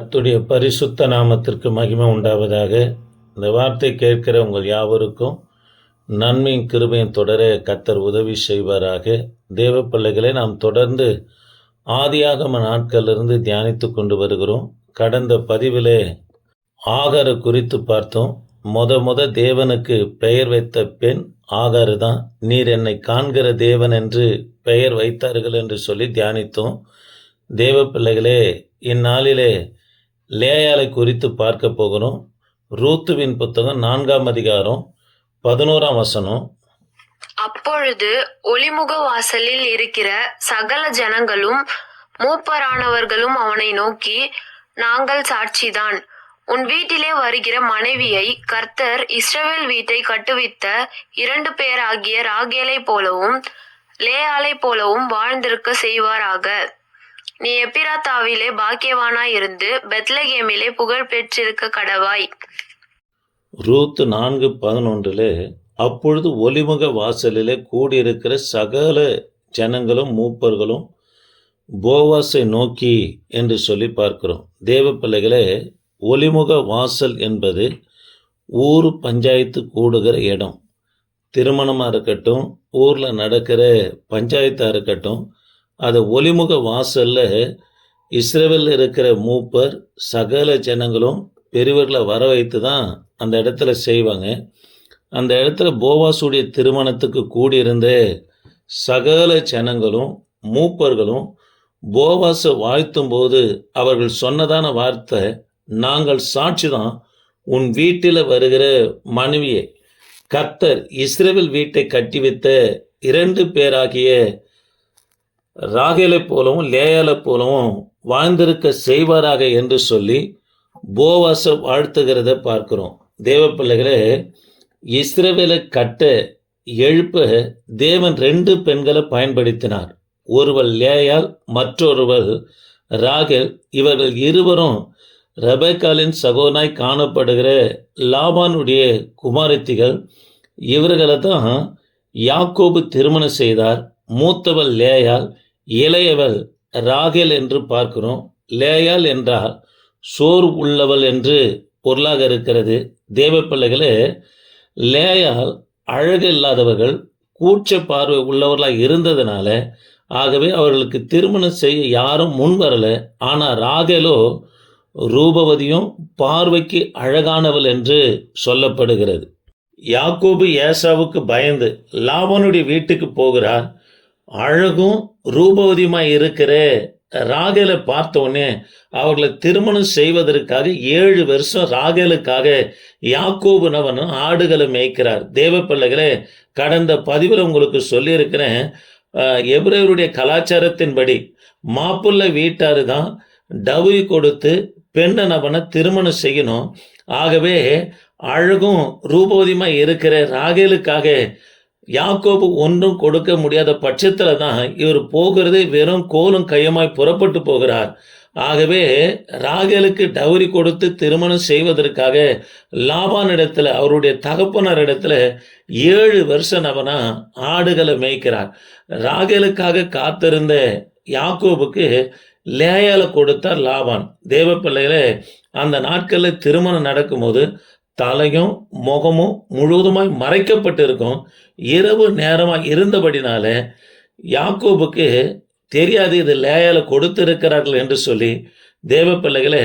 அத்துடைய பரிசுத்த நாமத்திற்கு மகிமை உண்டாவதாக. இந்த வார்த்தை கேட்கிற உங்கள் யாவருக்கும் நன்மையும் கிருபையும் தொடர கத்தர் உதவி செய்வாராக. தேவ பிள்ளைகளை நாம் தொடர்ந்து ஆதியாகம நாட்களிலிருந்து தியானித்து கொண்டு வருகிறோம். கடந்த பதிவிலே ஆகார குறித்து பார்த்தோம். முத முத தேவனுக்கு பெயர் வைத்த பெண் ஆகாறு தான். நீர் என்னை காண்கிற தேவன் என்று பெயர் வைத்தார்கள் என்று சொல்லி தியானித்தோம். தேவ பிள்ளைகளே இந்நாளிலே லேயாலை குறித்து பார்க்க போகிறோம். ரூத்துவின் புத்தகம் நான்காம் அதிகாரம் பதினோராம் வசனம். அப்பொழுது ஒளிமுக வாசலில் இருக்கிற சகல ஜனங்களும் மூப்பரானவர்களும் அவனை நோக்கி நாங்கள் சாட்சிதான். உன் வீட்டிலே வருகிற மனைவியை கர்த்தர் இஸ்ரவேல் வீட்டை கட்டுவித்த இரண்டு பேராகிய ராகேலை போலவும் லேயாலை போலவும் வாழ்ந்திருக்க செய்வாராக. நீ எப்பிராத்தாவிலே பாக்கியவானாய் இருந்து பெத்லகேமிலே புகழ் பெற்றிருக்க கடவாய். ரூத்து நான்கு பதினொன்றிலே அப்பொழுது ஒலிமுக வாசலிலே கூடியிருக்கிற சகல ஜனங்களும் மூப்பர்களும் போவாஸை நோக்கி என்று சொல்லி பார்க்கிறோம். தேவ பிள்ளைகளே ஒலிமுக வாசல் என்பது ஊர் பஞ்சாயத்து கூடுகிற இடம். திருமணமாக இருக்கட்டும் ஊரில் நடக்கிற பஞ்சாயத்தாக இருக்கட்டும் அது ஒளிமுக வாசலில் இஸ்ரேவில் இருக்கிற மூப்பர் சகல ஜனங்களும் பெரியவர்களை வர வைத்து தான் அந்த இடத்துல செய்வாங்க. அந்த இடத்துல போவாசுடைய திருமணத்துக்கு கூடியிருந்த சகல ஜனங்களும் மூப்பர்களும் போவாஸை வாழ்த்தும் போது அவர்கள் சொன்னதான வார்த்தை நாங்கள் சாட்சி தான் உன் வீட்டில் வருகிற மனைவியை கர்த்தர் இஸ்ரேவில் வீட்டை கட்டிவித்த இரண்டு பேராகிய ராகேலை போலவும் லேயாலை போலவும் வாழ்ந்திருக்க செய்வாராக என்று சொல்லி போவாச வாழ்த்துகிறத பார்க்கிறோம். தேவ பிள்ளைகளே இஸ்ரவேலை கட்ட எழுப்ப தேவன் ரெண்டு பெண்களை பயன்படுத்தினார். ஒருவர் லேயால் மற்றொருவர் ராகேல். இவர்கள் இருவரும் ரெபேக்காலின் சகோனாய் காணப்படுகிற லாபானுடைய குமாரத்திகள். இவர்களை தான் யாக்கோபு திருமணம் செய்தார். மூத்தவள் லேயால் இளையவள் ராகேல் என்று பார்க்கிறோம். லேயால் என்றால் சோர் உள்ளவள் என்று பொருளாக இருக்கிறது. தேவ பிள்ளைகளே லேயால் அழகு இல்லாதவர்கள் கூச்ச பார்வை உள்ளவர்களாக இருந்ததுனால ஆகவே அவர்களுக்கு திருமணம் செய்ய யாரும் முன் வரல. ஆனால் ராகேலோ ரூபவதியும் பார்வைக்கு அழகானவள் என்று சொல்லப்படுகிறது. யாக்கோபு ஏசாவுக்கு பயந்து லாபனுடைய வீட்டுக்கு போகிறார். அழகும் ரூபவதியுமாய் இருக்கிற ராகேலை பார்த்த உடனே அவர்களை திருமணம் செய்வதற்காக ஏழு வருஷம் ராகேலுக்காக யாக்கோபு நவனும் ஆடுகளை மேய்க்கிறார். தேவ பிள்ளைகளே கடந்த பதிவில் உங்களுக்கு சொல்லியிருக்கிறேன் அஹ், கலாச்சாரத்தின்படி மாப்பிள்ளை வீட்டாரு தான் டவுரி கொடுத்து பெண்ணை நபனை திருமணம் செய்யணும். ஆகவே அழகும் ரூபவதியமாக இருக்கிற ராகேலுக்காக யாக்கோபு ஒன்றும் கொடுக்க முடியாத பட்சத்தில் தான் இவர் போகிறதே வெறும் கோலும் கையுமாய் புறப்பட்டு போகிறார். ஆகவே ராகேலுக்கு டவுரி கொடுத்து திருமணம் செய்வதற்காக லாபான் இடத்துல அவருடைய தகப்பனர் இடத்துல ஏழு வருஷம் அவனா ஆடுகளை மேய்க்கிறார். ராகேலுக்காக காத்திருந்த யாக்கோபுக்கு லேயால கொடுத்தார் லாபான். தேவ அந்த நாட்களில் திருமணம் நடக்கும்போது தலையும் முகமும் முழுவதுமாய் மறைக்கப்பட்டிருக்கும். இரவு நேரமாக இருந்தபடினால யாக்கோபுக்கு தெரியாது இது லேயால கொடுத்திருக்கிறார்கள் என்று சொல்லி தேவ பிள்ளைகளே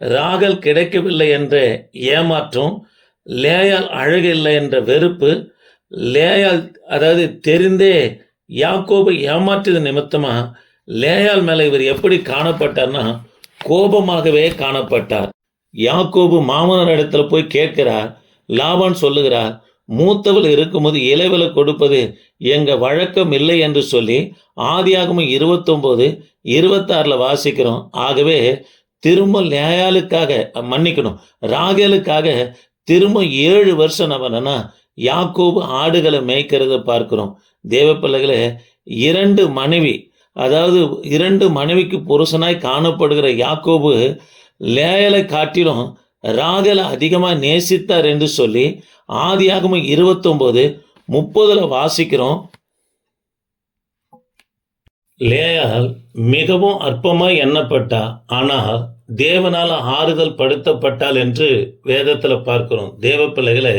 ராகல் கிடைக்கவில்லை என்ற ஏமாற்றம் லேயால் அழகில்லை என்ற வெறுப்பு லேயால் அதாவது தெரிந்தே யாக்கோபை ஏமாற்றியது நிமித்தமாக லேயால் மேலே இவர் எப்படி காணப்பட்டார்னா கோபமாகவே காணப்பட்டார். யாக்கோபு மாமனார் இடத்துல போய் கேட்கிறார் லாபான் சொல்லுகிறார் மூத்தவள் இருக்கும்போது இளைவலை கொடுப்பது எங்க வழக்கம் இல்லை என்று சொல்லி ஆதியாகமும் இருபத்தொம்போது இருபத்தாறில் வாசிக்கிறோம். ஆகவே திரும்ப லேயாலுக்காக மன்னிக்கணும் ராகேலுக்காக திரும்ப ஏழு வருஷம் நம்ம யாக்கோபு ஆடுகளை மேய்க்கிறத பார்க்கிறோம். தேவ பிள்ளைகளே இரண்டு மனைவி அதாவது இரண்டு மனைவிக்கு புருஷனாய் காணப்படுகிற யாக்கோபு லேயலை காட்டிலும் ராகலை அதிகமாக நேசித்தார் என்று சொல்லி ஆதியாகம இருபத்தொம்போது முப்பதுல வாசிக்கிறோம். லேயால் மிகவும் அற்பமாய் எண்ணப்பட்டா ஆனால் தேவனால் ஆறுதல் படுத்தப்பட்டாள் என்று வேதத்தில் பார்க்கிறோம். தேவ பிள்ளைகளை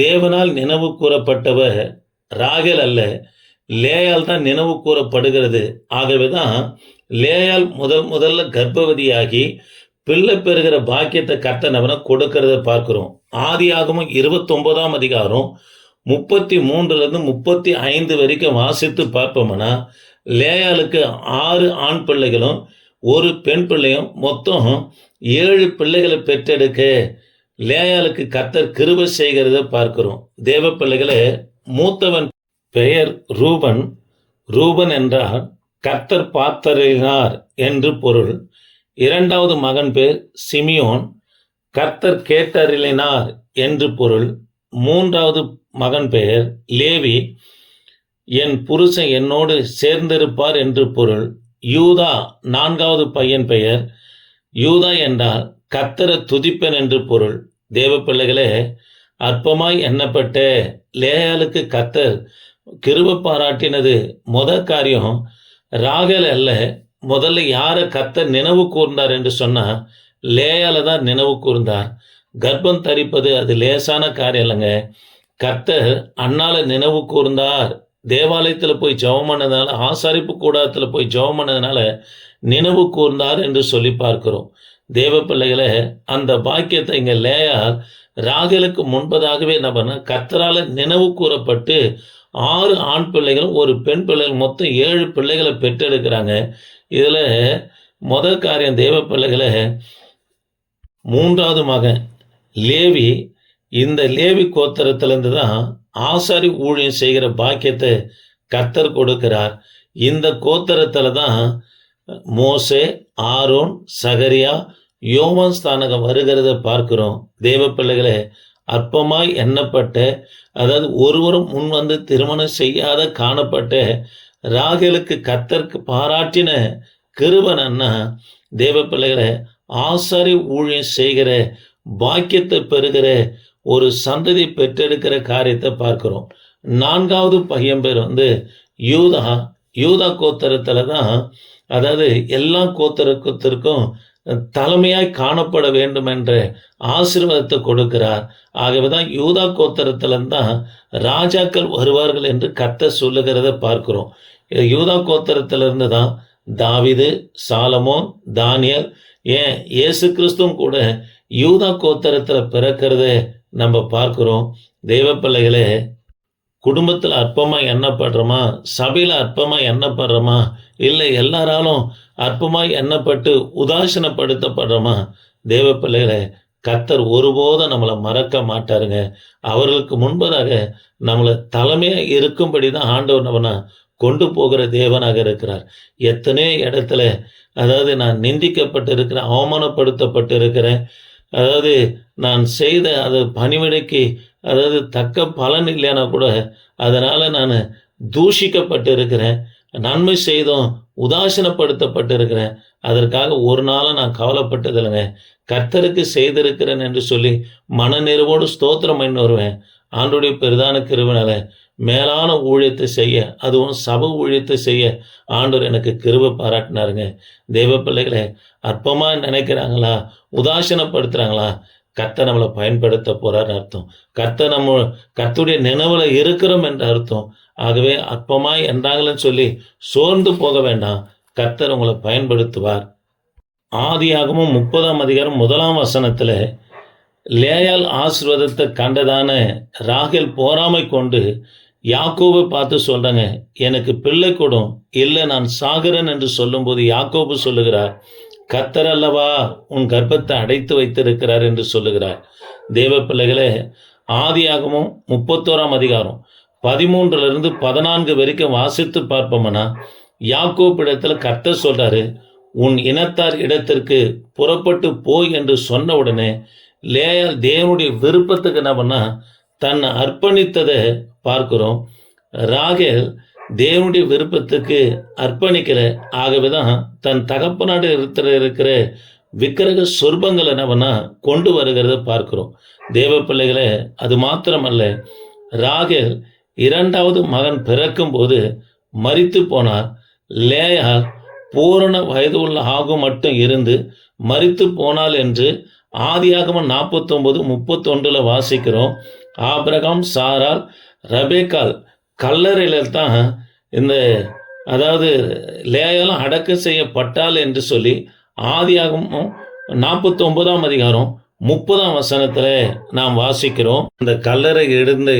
தேவனால் நினைவு கூறப்பட்டவர் ராகல் அல்ல. லேயால் தான் நினைவு கூறப்படுகிறது. ஆகவே தான் லேயால் முதல் முதல்ல கர்ப்பவதியாகி பிள்ளை பெறுகிற பாக்கியத்தை கர்த்தனவனை கொடுக்கறத பார்க்கிறோம். ஆதியாகமும் இருபத்தொன்பதாம் அதிகாரம் முப்பத்தி மூன்றுலேருந்து முப்பத்தி ஐந்து வரைக்கும் வாசித்து பார்ப்போம்னா லேயாளுக்கு ஆறு ஆண் பிள்ளைகளும் ஒரு பெண் பிள்ளையும் மொத்தம் ஏழு பிள்ளைகளை பெற்றெடுக்க லேயாளுக்கு கத்தர் கிருப செய்கிறத பார்க்கிறோம். தேவ பிள்ளைகளை மூத்தவன் பெயர் ரூபன். ரூபன் என்றால் கர்த்தர் பார்த்தறினார் என்று பொருள். இரண்டாவது மகன் பேர் சிமியோன். கர்த்தர் கேட்டறிலினார் என்று பொருள். மூன்றாவது மகன் பெயர் லேவி. என் புருஷன் என்னோடு சேர்ந்திருப்பார் என்று பொருள். யூதா நான்காவது பையன் பெயர் யூதா என்றால் கத்தர துதிப்பன் என்று பொருள். தேவ பிள்ளைகளே அற்பமாய் எண்ணப்பட்ட லேயாளுக்கு கர்த்தர் கிருப பாராட்டினது முத காரியம். ராகல் அல்ல முதல்ல யாரை கத்த நினைவு கூர்ந்தார் என்று சொன்னால் லேயால தான் நினைவு கூர்ந்தார். கர்ப்பம் தரிப்பது அது லேசான காரியம் இல்லைங்க. கர்த்தர் அண்ணால நினைவு கூர்ந்தார். தேவாலயத்தில் போய் ஜெபம் பண்ணதுனால ஆசாரிப்பு கூடாரத்தில் போய் ஜெபம் பண்ணதுனால நினைவு கூர்ந்தார் என்று சொல்லி பார்க்கிறோம். தேவ பிள்ளைகளை அந்த பாக்கியத்தை இங்கே லேயால் ராகலுக்கு முன்பதாகவே என்ன பண்ண கத்தரால நினைவு கூறப்பட்டு ஆறு ஆண் பிள்ளைகளும் ஒரு பெண் பிள்ளைகள் மொத்தம் ஏழு பிள்ளைகளை பெற்றெடுக்கிறாங்க. இதில் முதல் காரியம் தேவ பிள்ளைகளை மூன்றாவது மகன் லேவி இந்த லேவி கோத்திரத்திலேருந்து தான் ஆசாரி ஊழியம் செய்கிற பாக்கியத்தை கர்த்தர் கொடுக்கிறார். இந்த கோத்திரத்தில் தான் மோசே ஆரோன் சகரியா யோவான் ஸ்தானகம் வருகிறத பார்க்கிறோம். தேவ பிள்ளைகளை அற்பமாய் எண்ணப்பட்ட அதாவது ஒருவரும் முன் வந்து திருமணம் செய்யாத காணப்பட்ட ராகலுக்கு கத்தற்கு பாராட்டின கிருபனன்னா அண்ணா தேவ பிள்ளைகளை ஆசாரி ஊழியம் செய்கிற பாக்கியத்தை பெறுகிற ஒரு சந்ததி பெற்றெடுக்கிற காரியத்தை பார்க்கிறோம். நான்காவது பையன் பேர் வந்து யூதா யூதா கோத்திரத்தில் தான் அதாவது எல்லா கோத்திரத்திற்கும் தலைமையாய் காணப்பட வேண்டும் என்ற ஆசீர்வாதத்தை கொடுக்கிறார். ஆகவே தான் யூதா கோத்திரத்திலிருந்து தான் ராஜாக்கள் வருவார்கள் என்று கத்த சொல்லுகிறத பார்க்கிறோம். யூதா கோத்திரத்திலிருந்து தான் தாவிது சாலமோன் தானியல் ஏன் இயேசு கிறிஸ்துவும் கூட யூதா கோத்திரத்தில் பிறக்கிறத நம்ம பார்க்கிறோம். தெய்வ பிள்ளைகளே குடும்பத்தில் அற்பமாக எண்ணப்படுறோமா? சபையில் அற்பமாக எண்ணப்படுறோமா? இல்லை எல்லாராலும் அற்பமாக எண்ணப்பட்டு உதாசீனப்படுத்தப்படுறோமா? தேவ பிள்ளைகளை கத்தர் ஒருபோதும் நம்மளை மறக்க மாட்டாருங்க. அவர்களுக்கு முன்பதாக நம்மளை தலைமையாக இருக்கும்படி தான் ஆண்டவர் நம்மனா கொண்டு போகிற தேவனாக இருக்கிறார். எத்தனையோ இடத்துல அதாவது நான் நிந்திக்கப்பட்டு இருக்கிறேன் அவமானப்படுத்தப்பட்டு இருக்கிறேன் அதாவது நான் செய்த அது பணிவிடைக்கு அதாவது தக்க பலன் இல்லைன்னா கூட அதனால் நான் தூஷிக்கப்பட்டு இருக்கிறேன் நன்மை செய்தும் உதாசீனப்படுத்தப்பட்டு இருக்கிறேன் அதற்காக ஒரு நாளும் நான் கவலைப்பட்டதில்லைங்க. கர்த்தருக்கு செய்திருக்கிறேன் என்று சொல்லி மனநிறைவோடு ஸ்தோத்திரம் பண்ணி வருவேன் ஆண்டுடைய பெரிதான கிருவினால மேலான ஊழியத்தை செய்ய அதுவும் சப ஊழியத்தை செய்ய ஆண்டவர் எனக்கு கிருவை பாராட்டினாருங்க. தெய்வ பிள்ளைகளை அற்பமாக நினைக்கிறாங்களா? உதாசீனப்படுத்துகிறாங்களா கர்த்தர் நம்மளை பயன்படுத்த போறாருன்னு அர்த்தம். கர்த்தர் நம்ம கர்த்துடைய நினைவுல இருக்கிறோம் என்ற அர்த்தம். ஆகவே அற்பமாய் என்றாங்களன்னு சொல்லி சோர்ந்து போக வேண்டாம். கர்த்தர் உங்களை பயன்படுத்துவார். ஆதியாகவும் முப்பதாம் அதிகாரம் முதலாம் வசனத்தில் லேயால் ஆசீர்வாதத்தை கண்டதான ராகேல் போராமை கொண்டு யாக்கோபை பார்த்து சொல்றாங்க எனக்கு பிள்ளை கூடும் இல்லை நான் சாகிறேன் என்று சொல்லும்போது யாக்கோபு சொல்லுகிறார். கர்த்தர் அல்லவா உன் கர்ப்பத்தை அடைத்து வைத்திருக்கிறார் என்று சொல்லுகிறார். தேவ பிள்ளைகளே ஆதியாகமும் முப்பத்தோராம் அதிகாரம் பதிமூன்றுலேருந்து பதினான்கு வரைக்கும் வாசித்து பார்ப்போம்னா? யாக்கோப்பிடத்தில் இடத்துல கர்த்தர் சொல்றாரு உன் இனத்தார் இடத்திற்கு புறப்பட்டு போய் என்று சொன்ன உடனே லேயால் தேவனுடைய விருப்பத்துக்கு என்ன பண்ணா தன்னை அர்ப்பணித்ததை பார்க்கிறோம். ராகேல் தேவனுடைய விருப்பத்துக்கு அர்ப்பணிக்கிற ஆகவே தான் தன் தகப்பனாடு இருக்கிற இருக்கிற விக்கிரக சொர்பங்களை என்னவென்னா கொண்டு வருகிறத பார்க்கிறோம். தேவ பிள்ளைகளை அது மாத்திரமல்ல ராகேல் இரண்டாவது மகன் பிறக்கும் போது மரித்து போனார். லேயால் பூரண வயது உள்ள ஆகும் மட்டும் இருந்து மறித்து போனால் என்று ஆதியாகம நாற்பத்தொம்பது முப்பத்தொன்றில் வாசிக்கிறோம். ஆபிரகாம் சாரால் ரபேக்கால் கல்லறையில் தான் இந்த அதாவது லேயெல்லாம் அடக்கம் செய்யப்பட்டால் என்று சொல்லி ஆதியாகமும் நாற்பத்தொன்பதாம் அதிகாரம் முப்பதாம் வசனத்தில் நாம் வாசிக்கிறோம். இந்த கல்லறை இருந்த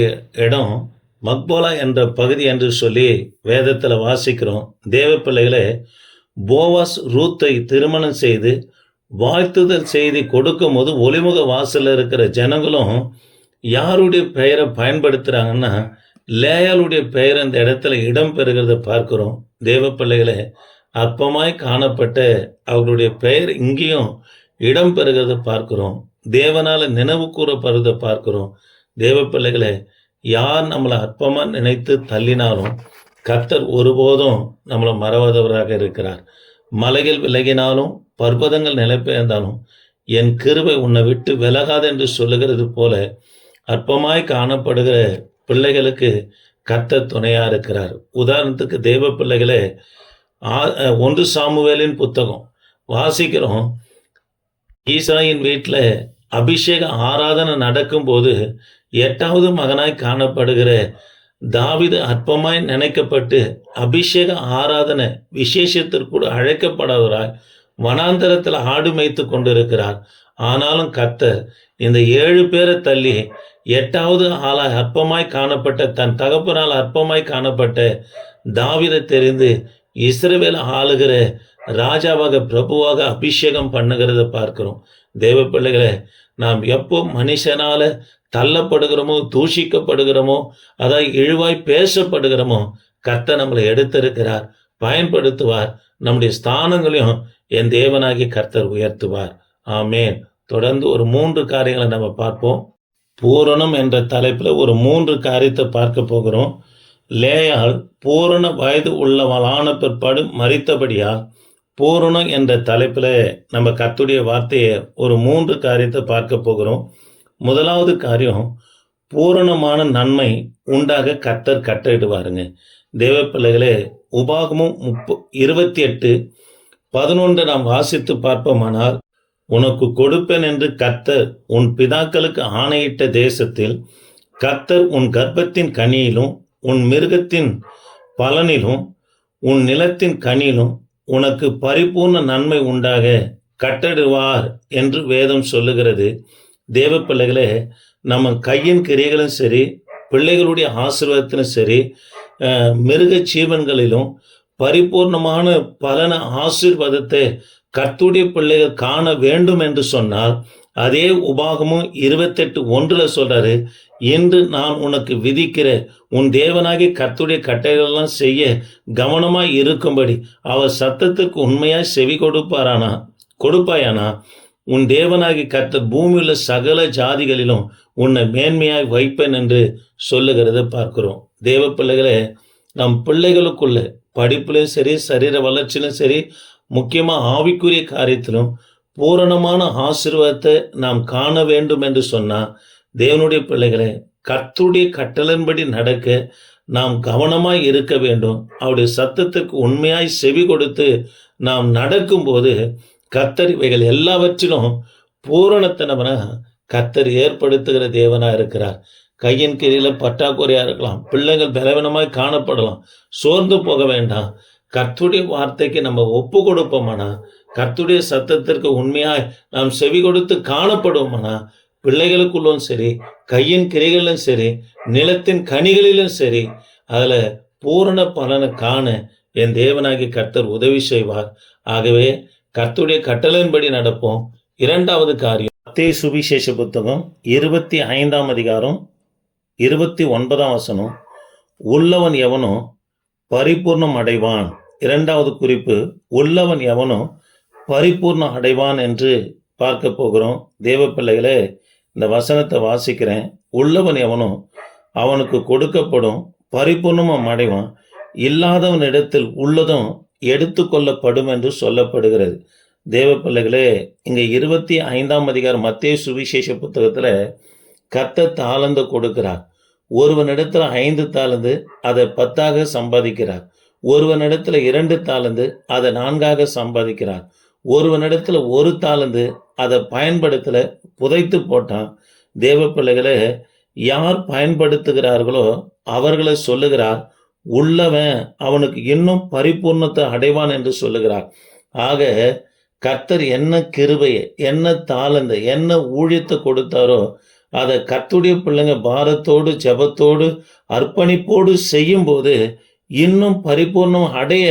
இடம் மக்போலா என்ற பகுதி என்று சொல்லி வேதத்தில் வாசிக்கிறோம். தேவ பிள்ளைகளே போவாஸ் ரூத்தை திருமணம் செய்து வாழ்த்துதல் செய்தி கொடுக்கும் போது ஒளிமுக வாசலில் இருக்கிற ஜனங்களும் யாருடைய பெயரை பயன்படுத்துகிறாங்கன்னா லேயாளுடைய பெயர் அந்த இடத்துல இடம் பெறுகிறத பார்க்கிறோம். தேவ பிள்ளைகளே அற்பமாய் காணப்பட்ட அவர்களுடைய பெயர் இங்கேயும் இடம் பெறுகிறத பார்க்கிறோம். தேவனால நினைவு கூறப்படுறத பார்க்கிறோம். தேவ யார் நம்மளை அற்பமாக நினைத்து தள்ளினாலும் கர்த்தர் ஒருபோதும் நம்மளை மறவாதவராக இருக்கிறார். மலைகள் விலகினாலும் பர்வதங்கள் நிலைபெயர்ந்தாலும் என் கிருவை உன்னை விட்டு விலகாது என்று சொல்லுகிறது போல அற்பமாய் காணப்படுகிற பிள்ளைகளுக்கு கர்த்த துணையாக இருக்கிறார். உதாரணத்துக்கு தேவ பிள்ளைகளே ஆ- ஒன்று சாமுவேலின் புத்தகம். வாசிக்கிறோம். ஈசாயின் வீட்டில் அபிஷேக ஆராதனை நடக்கும்போது எட்டாவது மகனாய் காணப்படுகிற தாவிது அற்பமாய் நினைக்கப்பட்டு அபிஷேக ஆராதனை விசேஷத்திற்குள் அழைக்கப்படாதவராய் வனாந்தரத்தில் ஆடு மேய்த்து கொண்டிருக்கிறார். ஆனாலும் கத்தர் இந்த ஏழு பேரை தள்ளி எட்டாவது ஆளாய் அற்பமாய் காணப்பட்ட தன் தகப்பனால் அற்பமாய் காணப்பட்ட தாவிதை தெரிந்து இஸ்ரவேல் ஆளுகிற ராஜாவாக பிரபுவாக அபிஷேகம் பண்ணுகிறத பார்க்கிறோம். தேவ பிள்ளைகளை நாம் எப்போ மனுஷனால தள்ளப்படுகிறோமோ தூஷிக்கப்படுகிறோமோ அதாவது இழிவாய் பேசப்படுகிறோமோ கர்த்தர் நம்மளை எடுத்திருக்கிறார் பயன்படுத்துவார் நம்முடைய ஸ்தானங்களையும் என் தேவனாகி கர்த்தர் உயர்த்துவார். ஆமேன். தொடர்ந்து ஒரு மூன்று காரியங்களை நம்ம பார்ப்போம். பூரணம் என்ற தலைப்பில் ஒரு மூன்று காரியத்தை பார்க்க போகிறோம். லேயால் பூரண வயது உள்ளவளான பிற்பாடு மறித்தபடியால் பூரணம் என்ற தலைப்பில் நம்ம கத்துடைய வார்த்தையை ஒரு மூன்று காரியத்தை பார்க்க போகிறோம். முதலாவது காரியம் பூரணமான நன்மை உண்டாக கத்தர் கட்டிடுவாருங்க தேவ பிள்ளைகளே உபாகமும் முப்ப இருபத்தி எட்டு பதினொன்று நாம் வாசித்து பார்ப்போமானால் உனக்கு கொடுப்பேன் என்று கர்த்தர் உன் பிதாக்களுக்கு ஆணையிட்ட தேசத்தில் கர்த்தர் உன் கர்ப்பத்தின் கனியிலும் உன் மிருகத்தின் பலனிலும் உன் நிலத்தின் கனியிலும் உனக்கு பரிபூர்ண நன்மை உண்டாக கட்டடுவார் என்று வேதம் சொல்லுகிறது. தேவ பிள்ளைகளே நம்ம கையின் கிரியைகளும் சரி பிள்ளைகளுடைய ஆசீர்வாதத்திலும் சரி மிருக ஜீவன்களிலும் பரிபூர்ணமான பலன ஆசீர்வாதத்தை கர்த்துடைய பிள்ளைகள் காண வேண்டும் என்று சொன்னால் அதே உபாகமும் இருபத்தெட்டு ஒன்றுல சொல்றாரு இன்று நான் உனக்கு விதிக்கிற உன் தேவனாகி கர்த்துடைய கட்டைகளெல்லாம் செய்ய கவனமாய் இருக்கும்படி அவர் சத்தத்துக்கு உண்மையாய் செவி கொடுப்பாரானா கொடுப்பாயானா? உன் தேவனாகி கர்த்தர் பூமியுள்ள சகல ஜாதிகளிலும் உன்னை மேன்மையாய் வைப்பேன் என்று சொல்லுகிறத பார்க்கிறோம். தேவ பிள்ளைகளே நம் பிள்ளைகளுக்குள்ள படிப்புலையும் சரி சரீர வளர்ச்சியிலும் சரி முக்கியமாக ஆவிக்குரிய காரியத்திலும் பூரணமான ஆசீர்வாதத்தை நாம் காண வேண்டும் என்று சொன்னால் தேவனுடைய பிள்ளைகளை கர்த்துடைய கட்டளின்படி நடக்க நாம் கவனமாய் இருக்க வேண்டும். அவருடைய சத்தத்துக்கு உண்மையாய் செவி கொடுத்து நாம் நடக்கும்போது கத்தர் இவைகள் எல்லாவற்றிலும் பூரணத்தனவன கத்தர் ஏற்படுத்துகிற தேவனாக இருக்கிறார். கையின் கீழில பற்றாக்குறையாக இருக்கலாம் பிள்ளைகள் பலவீனமாய் காணப்படலாம் சோர்ந்து போக வேண்டாம். கர்த்துடைய வார்த்தைக்கு நம்ம ஒப்பு கொடுப்போமானா? கர்த்துடைய சத்தத்திற்கு உண்மையாய் நாம் செவி கொடுத்து காணப்படுவோமானா? பிள்ளைகளுக்குள்ளும் சரி கையின் கிரைகளிலும் சரி நிலத்தின் கனிகளிலும் சரி அதில் பூரண பலனை காண என் தேவனாகி கர்த்தர் உதவி செய்வார். ஆகவே கர்த்துடைய கட்டளையின்படி நடப்போம். இரண்டாவது காரியம். அத்தே சுவிசேஷ புத்தகம் இருபத்தி ஐந்தாம் அதிகாரம் இருபத்தி ஒன்பதாம் வசனம். உள்ளவன் எவனோ பரிபூர்ணம் அடைவான் இரண்டாவது குறிப்பு உள்ளவன் எவனோ பரிபூர்ணம் அடைவான் என்று பார்க்க போகிறோம். தேவ பிள்ளைகளே இந்த வசனத்தை வாசிக்கிறேன். உள்ளவன் எவனோ அவனுக்கு கொடுக்கப்படும் பரிபூர்ணமும் அடைவான் இல்லாதவன் இடத்தில் உள்ளதும் எடுத்துக்கொள்ளப்படும் என்று சொல்லப்படுகிறது. தேவ பிள்ளைகளே இருபத்தி ஐந்தாம் அதிகாரம் மத்திய சுவிசேஷ புத்தகத்தில் கத்த தாளந்து கொடுக்கிறார். ஒருவனிடத்தில் ஐந்து தாளந்து அதை பத்தாக சம்பாதிக்கிறார். ஒருவனிடத்தில் இரண்டு தாளந்து அதை நான்காக சம்பாதிக்கிறார். ஒருவனிடத்தில் ஒரு தாளந்து அதை பயன்படுத்தல புதைத்து போட்டான். தேவ பிள்ளைகளை யார் பயன்படுத்துகிறார்களோ அவர்களை சொல்லுகிறார். உள்ளவன் அவனுக்கு இன்னும் பரிபூர்ணத்தை அடைவான் என்று சொல்லுகிறார். ஆக கர்த்தர் என்ன கிருபையை என்ன தாளந்த என்ன ஊழியத்தை கொடுத்தாரோ அதை கத்துடைய பிள்ளைங்க பாரத்தோடு ஜபத்தோடு அர்ப்பணிப்போடு செய்யும்போது இன்னும் பரிபூர்ணம் அடைய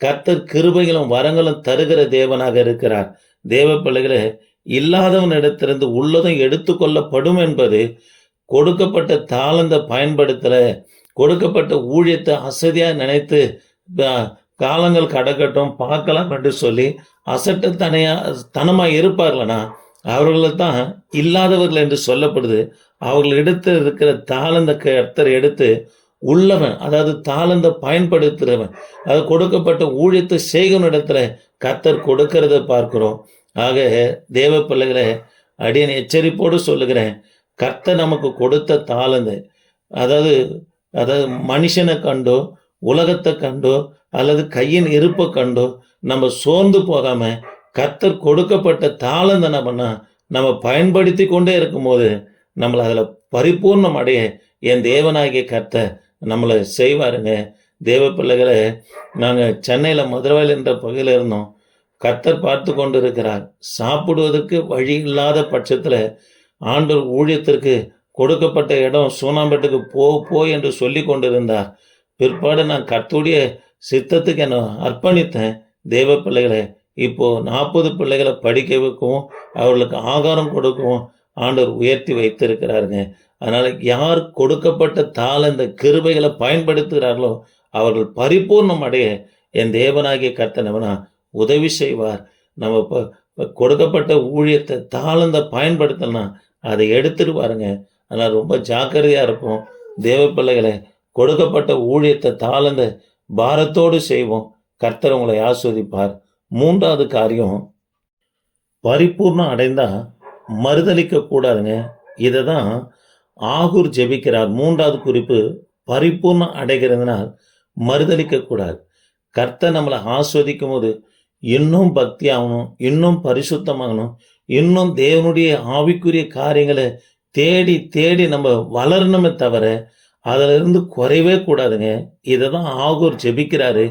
கர்த்தர் கிருபைகளும் வரங்களும் தருகிற தேவனாக இருக்கிறார். தேவ பிள்ளைகளே இல்லாதவனிடத்திலிருந்து உள்ளதும் எடுத்துக்கொள்ளப்படும் என்பது கொடுக்கப்பட்ட தாளந்த பயன்படுத்தல கொடுக்கப்பட்ட ஊழியத்தை அசதியாக நினைத்து காலங்கள் கடக்கட்டும் பார்க்கலாம் என்று சொல்லி அசட்டு தனியாக தனமாக இருப்பார்கள்னா அவர்களை தான் இல்லாதவர்கள் என்று சொல்லப்படுது. அவர்கள் எடுத்து இருக்கிற தாளந்த கர்த்தர் எடுத்து உள்ளவன் அதாவது தாளந்த பயன்படுத்துகிறவன் அது கொடுக்கப்பட்ட ஊழியத்தை செய்கிற இடத்துல கத்தர் கொடுக்கிறத பார்க்கிறோம். ஆக தேவ பிள்ளைகளை அடியன் எச்சரிப்போடு சொல்லுகிறேன் கர்த்தர் நமக்கு கொடுத்த தாளந்து அதாவது அதாவது மனுஷனை கண்டோ உலகத்தை கண்டோ அல்லது கையின் இருப்பை கண்டோ நம்ம சோர்ந்து போகாமல் கர்த்தர் கொடுக்கப்பட்ட தாளந்த என்ன பண்ணா நம்ம பயன்படுத்தி கொண்டே இருக்கும்போது நம்மளை அதில் பரிபூர்ணம் அடைய என் தேவனாகிய கத்தை நம்மளை செய்வாருங்க. தேவ பிள்ளைகளை நாங்கள் சென்னையில் மதுரவாயில் என்ற பகுதியில் இருந்தோம். கர்த்தர் பார்த்து கொண்டு இருக்கிறார் சாப்பிடுவதற்கு வழி இல்லாத பட்சத்தில் ஆண்டோர் ஊழியத்திற்கு கொடுக்கப்பட்ட இடம் சூனாம்பேட்டுக்கு போ போ என்று சொல்லி கொண்டிருந்தார். பிற்பாடு நான் கத்துடைய சித்தத்துக்கு என்னை அர்ப்பணித்தேன். தேவ பிள்ளைகளை இப்போது நாற்பது பிள்ளைகளை படிக்க வைக்கவும் அவர்களுக்கு ஆகாரம் கொடுக்கவும் ஆண்டவர் உயர்த்தி வைத்திருக்கிறாருங்க. அதனால் யார் கொடுக்கப்பட்ட தாள இந்த கிருபைகளை பயன்படுத்துகிறார்களோ அவர்கள் பரிபூர்ணம் அடைய என் தேவனாகிய கர்த்தனவனா உதவி செய்வார். நம்ம இப்போ கொடுக்கப்பட்ட ஊழியத்தை தாளந்த பயன்படுத்தலாம் அதை எடுத்துட்டு பாருங்க அதனால் ரொம்ப ஜாக்கிரதையாக இருப்போம். தேவ பிள்ளைகளை கொடுக்கப்பட்ட ஊழியத்தை தாளந்த பாரத்தோடு செய்வோம். கர்த்தர் உங்களை ஆஸ்வதிப்பார். மூன்றாவது காரியம் பரிபூர்ணம் அடைந்தால் மறுதளிக்க கூடாதுங்க. இதை தான் ஆகூர் ஜெபிக்கிறார். மூன்றாவது குறிப்பு பரிபூர்ணம் அடைகிறதுனால் மறுதளிக்க கூடாது. கர்த்தர் நம்மளை ஆஸ்வதிக்கும் போது இன்னும் பக்தி ஆகணும் இன்னும் பரிசுத்தமாகணும் இன்னும் தேவனுடைய ஆவிக்குரிய காரியங்களை தேடி தேடி நம்ம வளரணுமே தவிர அதிலிருந்து குறைவே கூடாதுங்க. இதை தான் ஆகூர் ஜெபிக்கிறாரு.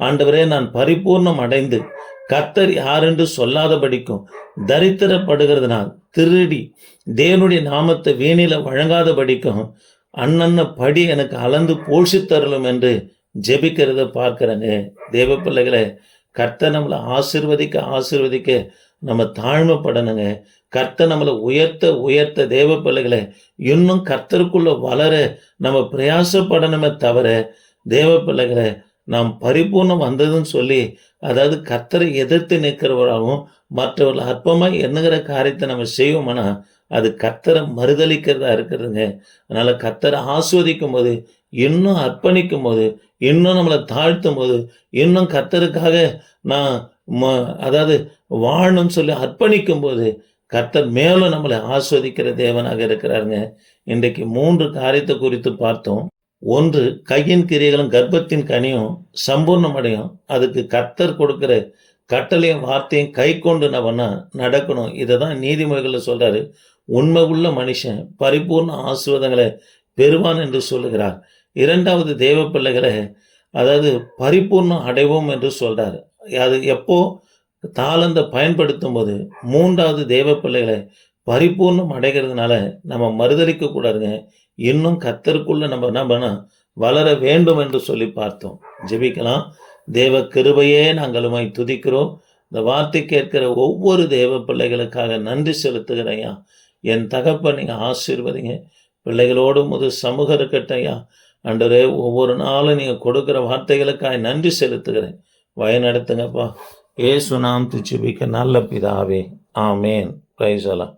ஆண்டவரே நான் பரிபூர்ணம் அடைந்து கர்த்தர் யாரென்று சொல்லாதபடிக்கும் தரித்திரப்படுகிறதுனால் திருடி தேவனுடைய நாமத்தை வீணில வழங்காதபடிக்கும் அண்ணன்ன படி எனக்கு அளந்து போஷித்தருளும் என்று ஜெபிக்கிறத பார்க்கிறேங்க தேவ பிள்ளைகளை கர்த்தர் நம்மளை ஆசிர்வதிக்க ஆசிர்வதிக்க நம்ம தாழ்மைப்படணுங்க. கர்த்தர் நம்மளை உயர்த்த உயர்த்த தேவ பிள்ளைகளை இன்னும் கர்த்தருக்குள்ள வளர நம்ம பிரயாசப்படணுமே தவிர தேவ பிள்ளைகளை நாம் பரிபூர்ணம் வந்ததுன்னு சொல்லி அதாவது கத்தரை எதிர்த்து நிற்கிறவராகவும் மற்றவர்கள் அற்பமாக எண்ணுகிற காரியத்தை நம்ம செய்வோம்னா அது கத்தரை மறுதளிக்கிறதா இருக்கிறதுங்க. அதனால் கத்தரை ஆஸ்வதிக்கும் போது இன்னும் அர்ப்பணிக்கும் போது இன்னும் நம்மளை தாழ்த்தும் போது இன்னும் கத்தருக்காக நான் ம- அதாவது வாழணும்னு சொல்லி அர்ப்பணிக்கும் போது கர்த்தர் மேலும் நம்மளை ஆஸ்வதிக்கிற தேவனாக இருக்கிறாருங்க. இன்றைக்கு மூன்று காரியத்தை குறித்து பார்த்தோம். ஒன்று கையின் கிரியைகளும் கர்ப்பத்தின் கனியும் சம்பூர்ணமடையும். அதுக்கு கர்த்தர் கொடுக்கிற கட்டளையும் வார்த்தையும் கை கொண்டு நவனா நடக்கணும். இதை தான் நீதிமொழிகளில் சொல்கிறாரு உண்மை உள்ள மனுஷன் பரிபூர்ண ஆசீர்வாதங்களை பெறுவான் என்று சொல்லுகிறார். இரண்டாவது தேவ பிள்ளைகளை அதாவது பரிபூர்ணம் அடைவோம் என்று சொல்கிறார் அது எப்போ? தாளந்த பயன்படுத்தும் போது மூன்றாவது தேவ பிள்ளைகளை பரிபூர்ணம் அடைகிறதுனால நம்ம மறுதளிக்க கூடாதுங்க இன்னும் கத்தருக்குள்ள நம்ம என்ன பண்ண வளர வேண்டும் என்று சொல்லி பார்த்தோம். ஜெபிக்கலாம். தேவ கிருபையே நாங்கள் உமை துதிக்கிறோம். இந்த வார்த்தை கேட்கிற ஒவ்வொரு தேவ பிள்ளைகளுக்காக நன்றி செலுத்துகிறையா ஐயா. என் தகப்பை நீங்கள் ஆசீர்வதிங்க. பிள்ளைகளோடு முது சமூகம் இருக்கட்டும் ஐயா. அன்றரே ஒவ்வொரு நாளும் நீங்கள் கொடுக்குற வார்த்தைகளுக்காக நன்றி செலுத்துகிறேன். வயநடத்துங்கப்பா ஏசு நாம் துச்சிபிக்க நல்ல பிதாவே. ஆமேன். பிரைசலாம்